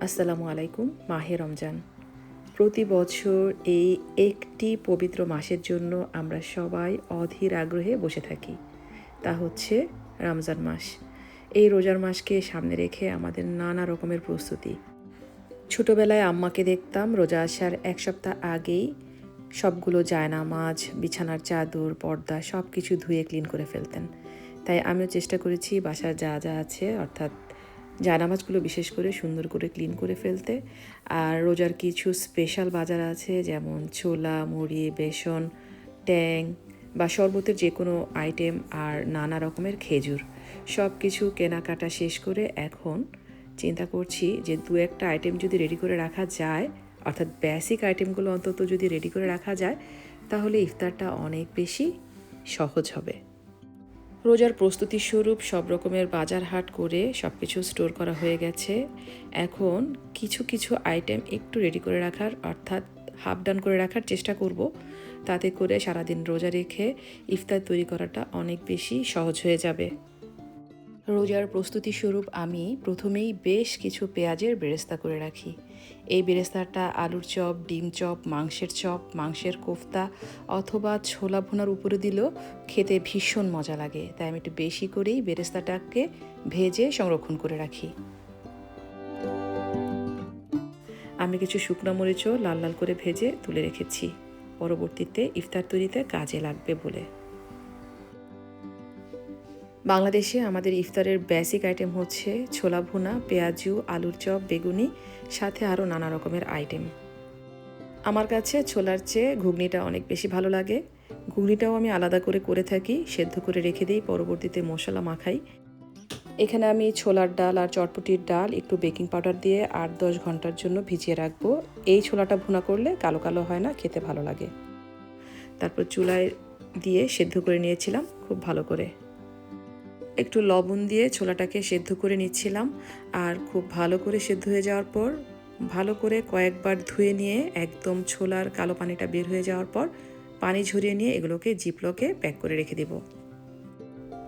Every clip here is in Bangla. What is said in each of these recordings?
আসসালামু আলাইকুম, মাহে রমজান। প্রতি বছর এই একটি পবিত্র মাসের জন্য আমরা সবাই অধীর আগ্রহে বসে থাকি। তা হচ্ছে রমজান মাস। এই রোজার মাসকে সামনে রেখে আমাদের নানা রকমের প্রস্তুতি। ছোটবেলায় আম্মাকে দেখতাম রোজা আসার এক সপ্তাহ আগেই সবগুলো জায়নামাজ, বিছানার চাদর, পর্দা সব কিছু ধুয়ে ক্লিন করে ফেলতেন। তাই আমিও চেষ্টা করেছি বাসার যা যা আছে, অর্থাৎ জায়নামাজগুলো বিশেষ করে সুন্দর করে ক্লিন করে ফেলতে। আর রোজার কিছু স্পেশাল বাজার আছে, যেমন ছোলা, মুড়ি, বেসন, ট্যাং বা শরবতের যে কোনো আইটেম আর নানা রকমের খেজুর। সব কিছু কেনাকাটা শেষ করে এখন চিন্তা করছি যে দু একটা আইটেম যদি রেডি করে রাখা যায়, অর্থাৎ বেসিক আইটেমগুলো অন্তত যদি রেডি করে রাখা যায়, তাহলে ইফতারটা অনেক বেশি সহজ হবে। রোজার প্রস্তুতি স্বরূপ সব রকমের বাজার হাট করে সব কিছু স্টোর করা হয়ে গেছে। এখন কিছু কিছু আইটেম একটু রেডি করে রাখার, অর্থাৎ হাফ ডান করে রাখার চেষ্টা করব। তাতে করে সারাদিন রোজা রেখে ইফতার তৈরি করাটা অনেক বেশি সহজ হয়ে যাবে। রোজার প্রস্তুতি স্বরূপ আমি প্রথমেই বেশ কিছু পেঁয়াজের বেরেস্তা করে রাখি। এই বেরেস্তাটা আলুর চপ, ডিম চপ, মাংসের চপ, মাংসের কোফতা অথবা ছোলা ভুনার উপরে দিলেও খেতে ভীষণ মজা লাগে। তাই আমি একটু বেশি করেই বেরেস্তাটাকে ভেজে সংরক্ষণ করে রাখি। আমি কিছু শুকনো মরিচও লাল লাল করে ভেজে তুলে রেখেছি। পরবর্তীতে ইফতার তৈরিতে কাজে লাগবে বলে। বাংলাদেশে আমাদের ইফতারের বেসিক আইটেম হচ্ছে ছোলা ভুনা, পেঁয়াজু, আলুর চপ, বেগুনি, সাথে আরও নানা রকমের আইটেম আমার কাছে ছোলার চেয়ে ঘুগনিটা অনেক বেশি ভালো লাগে। ঘুগনিটাও আমি আলাদা করে করে থাকি, সেদ্ধ করে রেখে দিই, পরবর্তীতে মশলা মাখাই। এখানে আমি ছোলার ডাল আর চটপটির ডাল একটু বেকিং পাউডার দিয়ে আট দশ ঘণ্টার জন্য ভিজিয়ে রাখব। এই ছোলাটা ভুনা করলে কালো কালো হয় না, খেতে ভালো লাগে। তারপর চুলায় দিয়ে সেদ্ধ করে নিয়েছিলাম, খুব ভালো করে। একটু লবণ দিয়ে ছোলাটাকে সেদ্ধ করে নিচ্ছিলাম। আর খুব ভালো করে সেদ্ধ হয়ে যাওয়ার পর, ভালো করে কয়েকবার ধুয়ে নিয়ে একদম ছোলার কালো পানিটা বের হয়ে যাওয়ার পর, পানি ঝরিয়ে নিয়ে এগুলোকে জিপলকে প্যাক করে রেখে দেব।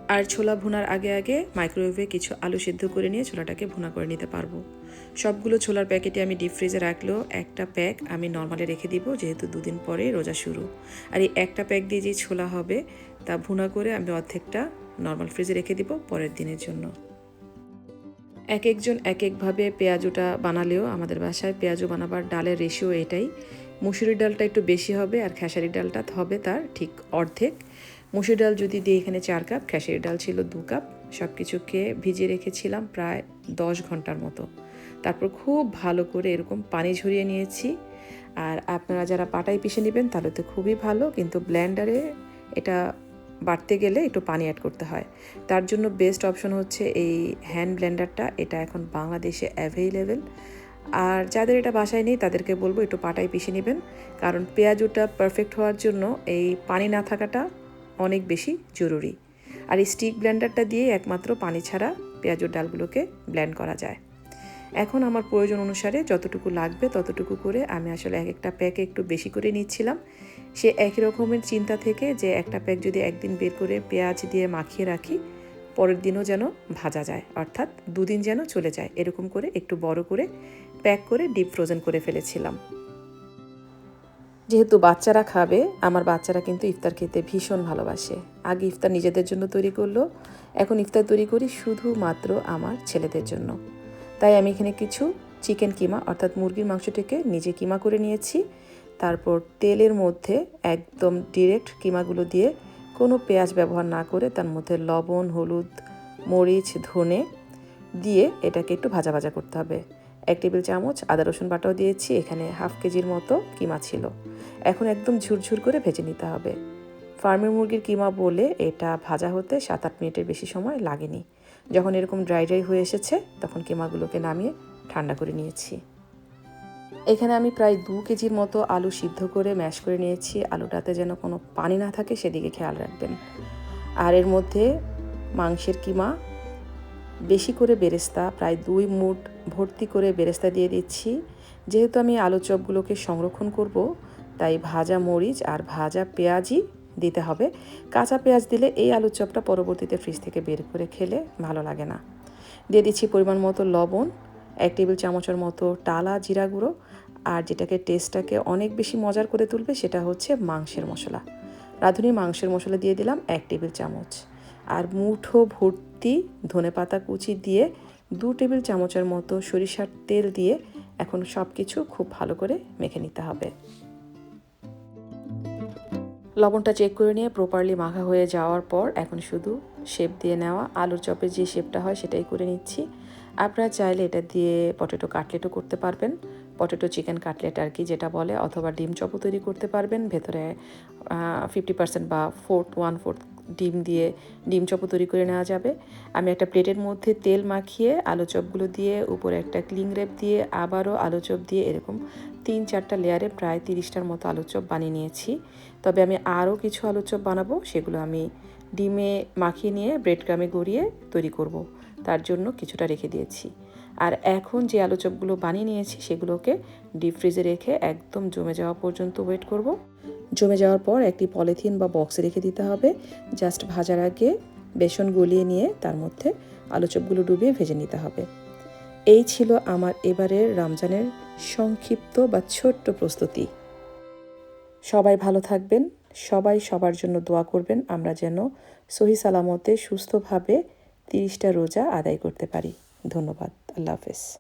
আর ছোলা ভুনার আগে আগে মাইক্রোওয়েভে কিছু আলু সেদ্ধ করে নিয়ে ছোলাটাকে ভুনা করে নিতে পারব। সবগুলো ছোলার প্যাকেটে আমি ডিপ ফ্রিজে রাখলেও একটা প্যাক আমি নর্মালে রেখে দিব, যেহেতু দুদিন পরে রোজা শুরু। আর এই একটা প্যাক দিয়ে যে ছোলা হবে, তা ভুনা করে আমি অর্ধেকটা নর্মাল ফ্রিজে রেখে দিব পরের দিনের জন্য। এক একজন এক একভাবে পেঁয়াজুটা বানালেও আমাদের বাসায় পেঁয়াজু বানাবার ডালের রেশিও এটাই। মুসুরির ডালটা একটু বেশি হবে আর খেসারির ডালটা হবে তার ঠিক অর্ধেক। মুসুর ডাল যদি দিই এখানে চার কাপ, খেসারির ডাল ছিল দু কাপ। সব কিছুকে ভিজিয়ে রেখেছিলাম প্রায় দশ ঘণ্টার মতো। তারপর খুব ভালো করে এরকম পানি ঝরিয়ে নিয়েছি। আর আপনারা যারা পাটায় পিষে নেবেন তাহলে তো খুবই ভালো, কিন্তু ব্ল্যান্ডারে এটা বাড়তে গেলে একটু পানি অ্যাড করতে হয়। তার জন্য বেস্ট অপশন হচ্ছে এই হ্যান্ড ব্লেন্ডারটা এটা এখন বাংলাদেশে অ্যাভেলেবেল আর যাদের এটা বাসায় নেই, তাদেরকে বলব একটু পাটায় পিষে নেবেন। কারণ পেঁয়াজুটা পারফেক্ট হওয়ার জন্য এই পানি না থাকাটা অনেক বেশি জরুরি। আর এই স্টিক ব্লেন্ডারটা দিয়ে একমাত্র পানি ছাড়া পেঁয়াজুর ডালগুলোকে ব্লেন্ড করা যায়। এখন আমার প্রয়োজন অনুসারে যতটুকু লাগবে ততটুকু করে আমি আসলে এক একটা প্যাকে একটু বেশি করে নিচ্ছিলাম। সে একই রকমের চিন্তা থেকে যে একটা প্যাক যদি একদিন বের করে পেঁয়াজ দিয়ে মাখিয়ে রাখি, পরের দিনও যেন ভাজা যায়, অর্থাৎ দুদিন যেন চলে যায়। এরকম করে একটু বড় করে প্যাক করে ডিপ ফ্রোজেন করে ফেলেছিলাম। যেহেতু বাচ্চারা খাবে, আমার বাচ্চারা কিন্তু ইফতার খেতে ভীষণ ভালোবাসে। আগে ইফতার নিজেদের জন্য তৈরি করল, এখন ইফতার তৈরি করি শুধুমাত্র আমার ছেলেদের জন্য। তাই আমি এখানে কিছু চিকেন কিমা, অর্থাৎ মুরগির মাংসটিকে নিজে কিমা করে নিয়েছি। তারপর তেলের মধ্যে একদম ডিরেক্ট কিমাগুলো দিয়ে কোনো পেঁয়াজ ব্যবহার না করে তার মধ্যে লবণ, হলুদ, মরিচ, ধনে দিয়ে এটাকে একটু ভাজা ভাজা করতে হবে। এক টেবিল চামচ আদা, রসুন বাটাও দিয়েছি, এখানে হাফ কেজির মতো কিমা ছিল। এখন একদম ঝুরঝুর করে ভেজে নিতে হবে। ফার্মের মুরগির কিমা বলে এটা ভাজা হতে সাত আট মিনিটের বেশি সময় লাগেনি। যখন এরকম ড্রাই ড্রাই হয়ে এসেছে, তখন কিমাগুলোকে নামিয়ে ঠান্ডা করে নিয়েছি। এখানে আমি প্রায় দু কেজির মতো আলু সিদ্ধ করে ম্যাশ করে নিয়েছি। আলুটাতে যেন কোনো পানি না থাকে সেদিকে খেয়াল রাখবেন। আর এর মধ্যে মাংসের কিমা, বেশি করে বেরেস্তা, প্রায় দুই মুঠ ভর্তি করে বেরেস্তা দিয়ে দিচ্ছি। যেহেতু আমি আলু চপগুলোকে সংরক্ষণ করব, তাই ভাজা মরিচ আর ভাজা পেঁয়াজই দিতে হবে। কাঁচা পেঁয়াজ দিলে এই আলুর চপটা পরবর্তীতে ফ্রিজ থেকে বের করে খেলে ভালো লাগে না। দিয়ে দিচ্ছি পরিমাণ মতো লবণ এক টেবিল চামচের মতো টালা জিরা গুঁড়ো আর যেটাকে টেস্টটাকে অনেক বেশি মজার করে তুলবে সেটা হচ্ছে মাংসের মশলা। রাঁধুনি মাংসের মশলা দিয়ে দিলাম এক টেবিল চামচ। আর মুঠো ভর্তি ধনে পাতা কুচি দিয়ে দু টেবিল চামচের মতো সরিষার তেল দিয়ে এখন সব কিছু খুব ভালো করে মেখে নিতে হবে। লবণটা চেক করে নিয়ে প্রপারলি মাখা হয়ে যাওয়ার পর এখন শুধু শেপ দিয়ে নেওয়া। আলুর চপের যে শেপটা হয় সেটাই করে নিচ্ছি। আপনারা চাইলে এটা দিয়ে পটেটো কাটলেটও করতে পারবেন। পটেটো চিকেন কাটলেট আর কি যেটা বলে, অথবা ডিম চপও তৈরি করতে পারবেন। ভেতরে ফিফটি পার্সেন্ট বা ফোর্থ ওয়ান ফোর্থ ডিম দিয়ে, ডিম চপও তৈরি করে নেওয়া যাবে। আমি একটা প্লেটের মধ্যে তেল মাখিয়ে আলু চপগুলো দিয়ে, উপরে একটা ক্লিং রেপ দিয়ে, আবারও আলু চপ দিয়ে এরকম তিন চারটা লেয়ারে প্রায় তিরিশটার মতো আলু চপ বানিয়ে নিয়েছি। তবে আমি আরও কিছু আলু চপ বানাবো, সেগুলো আমি ডিমে মাখিয়ে নিয়ে ব্রেড ক্রামে গড়িয়ে তৈরি করব। তার জন্য কিছুটা রেখে দিয়েছি। আর এখন যে আলু চপগুলো বানিয়ে নিয়েছি সেগুলোকে ডিপ ফ্রিজে রেখে একদম জমে যাওয়া পর্যন্ত ওয়েট করব। জমে যাওয়ার পর একটি পলিথিন বা বক্সে রেখে দিতে হবে। জাস্ট ভাজার আগে বেসন গলিয়ে নিয়ে তার মধ্যে আলু চপগুলো ডুবিয়ে ভেজে নিতে হবে। এই ছিল আমার এবারের রমজানের সংক্ষিপ্ত বা ছোট্ট প্রস্তুতি। সবাই ভালো থাকবেন, সবাই সবার জন্য দোয়া করবেন, আমরা যেন সহি সালামতে সুস্থভাবে তিরিশটা রোজা আদায় করতে পারি। ধন্যবাদ। আল্লাহ হাফেজ